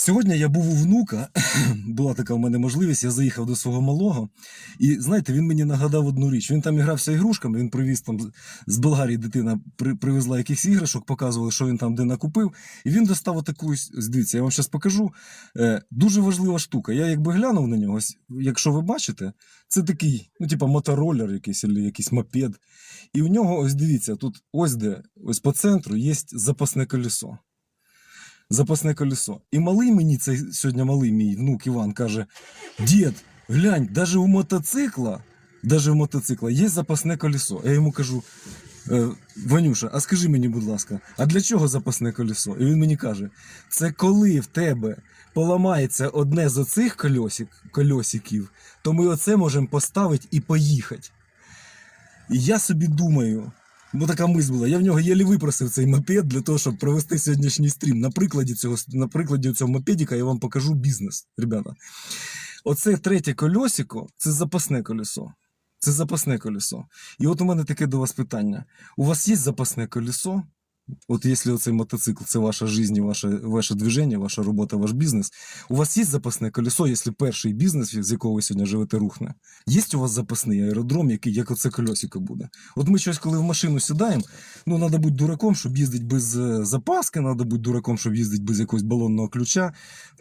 Сьогодні я був у внука, була така в мене можливість, я заїхав до свого малого. І знаєте, він мені нагадав одну річ. Він там ігрався ігрушками, він привіз там з- Болгарії дитина привезла якихось іграшок, показували, що він там де накупив. І він достав отаку, дивіться, я вам зараз покажу. Е, дуже важлива штука. Я якби глянув на нього, якщо ви бачите, це такий, ну, типа мотороллер якийсь, або якийсь мопед. І в нього, ось дивіться, тут ось де, ось по центру є запасне колесо запасне колесо. І малий мені, цей сьогодні малий мій внук Іван каже: Дід, глянь, навіть у мотоцикла, даже у мотоцикла є запасне колесо. Я йому кажу. «Е, Ванюша, а скажи мені, будь ласка, а для чого запасне колесо? І він мені каже: це коли в тебе поламається одне з оцих кольосик, кольосиків, то ми оце можемо поставити і поїхати. І я собі думаю, бо така мисль була, я в нього єлі випросив цей мопед для того, щоб провести сьогоднішній стрім. На прикладі цього, на прикладі цього мопедіка я вам покажу бізнес, ребята. Оце третє кольосико це запасне колесо. Це запасне колесо. І от у мене таке до вас питання: у вас є запасне колесо? От якщо цей мотоцикл це ваша життя, ваше, ваше движення, ваша робота, ваш бізнес. У вас є запасне колесо, якщо перший бізнес, з якого ви сьогодні живете, рухне. Є у вас запасний аеродром, який як оце кольосико буде. От ми щось, коли в машину сідаємо, ну треба бути дураком, щоб їздити без е, запаски, треба бути дураком, щоб їздити без якогось балонного ключа,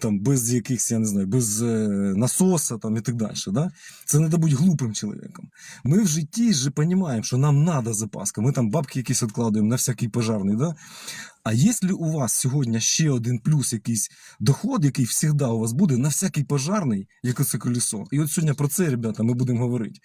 там, без якихось, я не знаю, без е, насоса там, і так далі. Да? Це треба бути глупим чоловіком. Ми в житті ж розуміємо, що нам треба запаска. Ми там бабки якісь відкладуємо на всякий пожарний. Да? А якщо у вас сьогодні ще один плюс, якийсь доход, який завжди у вас буде на всякий пожарний, як оце колесо. І от сьогодні про це, ребята, ми будемо говорити.